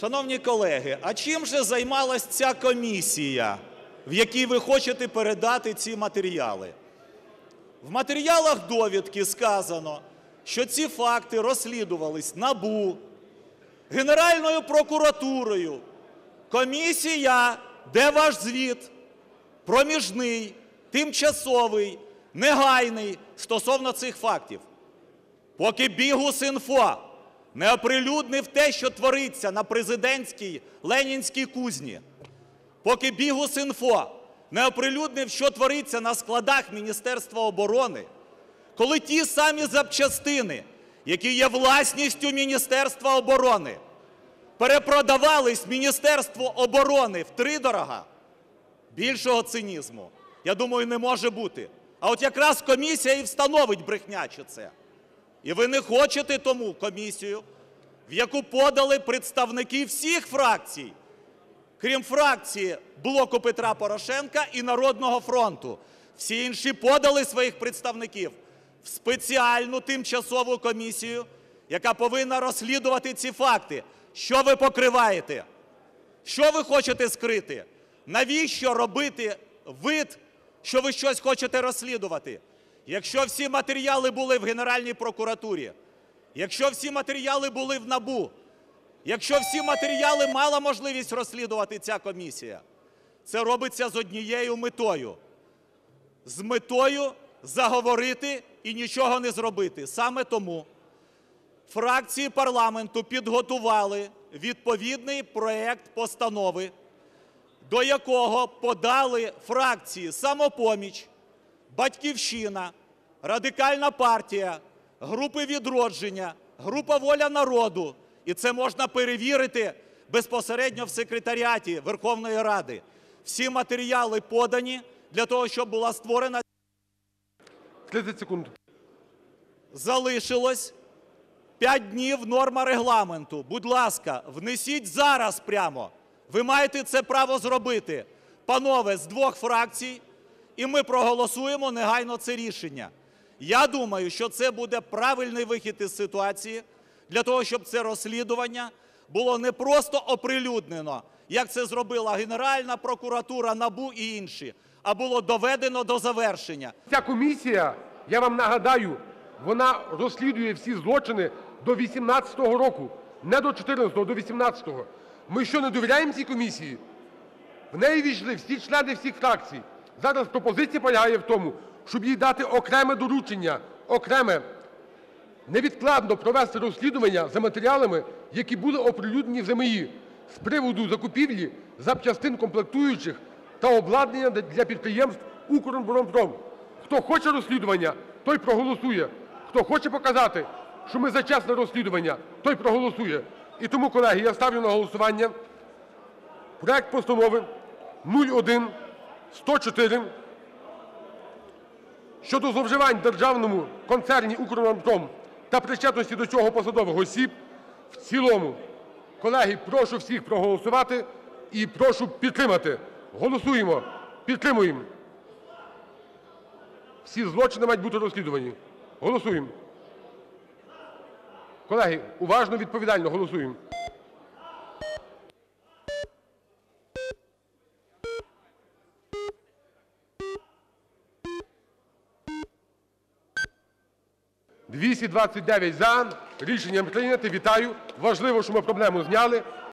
Шановні колеги, а чим же займалась ця комісія, в якій ви хочете передати ці матеріали? В матеріалах довідки сказано, що ці факти розслідувались НАБУ, Генеральною прокуратурою. Комісія, де ваш звіт? Проміжний, тимчасовий, негайний стосовно цих фактів. Поки Бігус.Інфо не оприлюднив те, що твориться на президентській Ленінській кузні, поки Бігус.Інфо не оприлюднив, що твориться на складах Міністерства оборони, коли ті самі запчастини, які є власністю Міністерства оборони, перепродавались Міністерству оборони втридорога, більшого цинізму, я думаю, не може бути. А от якраз комісія і встановить брехняче це. І ви не хочете тому комісію, в яку подали представники всіх фракцій, крім фракції блоку Петра Порошенка і Народного фронту. Всі інші подали своїх представників в спеціальну тимчасову комісію, яка повинна розслідувати ці факти. Що ви покриваєте? Що ви хочете скрити? Навіщо робити вид, що ви щось хочете розслідувати? Якщо всі матеріали були в Генеральній прокуратурі, якщо всі матеріали були в НАБУ, якщо всі матеріали мала можливість розслідувати ця комісія, це робиться з однією метою. З метою заговорити і нічого не зробити. Саме тому фракції парламенту підготували відповідний проект постанови, до якого подали фракції «Самопоміч», "Батьківщина", Радикальна партія, групи "Відродження", група "Воля народу". І це можна перевірити безпосередньо в секретаріаті Верховної Ради. Всі матеріали подані для того, щоб була створена 30 секунд. залишилось 5 днів норма регламенту. Будь ласка, внесіть зараз прямо. Ви маєте це право зробити, панове, з двох фракцій, і ми проголосуємо негайно це рішення. Я думаю, що це буде правильний вихід із ситуації для того, щоб це розслідування було не просто оприлюднено, як це зробила Генеральна прокуратура, НАБУ і інші, а було доведено до завершення. Ця комісія, я вам нагадаю, вона розслідує всі злочини до 18-го року, не до 14-го, до 18-го. Ми що, не довіряємо цій комісії? В неї війшли всі члени всіх фракцій. Зараз пропозиція полягає в тому, щоб їй дати окреме доручення, окреме, невідкладно провести розслідування за матеріалами, які були оприлюднені в ЗМІ з приводу закупівлі запчастин комплектуючих та обладнання для підприємств "Укроборонпром". Хто хоче розслідування, той проголосує. Хто хоче показати, що ми за чесне розслідування, той проголосує. І тому, колеги, я ставлю на голосування проект Постанови 01-104 щодо зловживань в Державному концерні "Укроборонпром" та причетності до цього посадових осіб в цілому. Колеги, прошу всіх проголосувати і прошу підтримати. Голосуємо, підтримуємо. Всі злочини мають бути розслідувані. Голосуємо. Колеги, уважно, відповідально голосуємо. – 229 – за. Рішення прийнято. Вітаю. Важливо, що ми проблему зняли.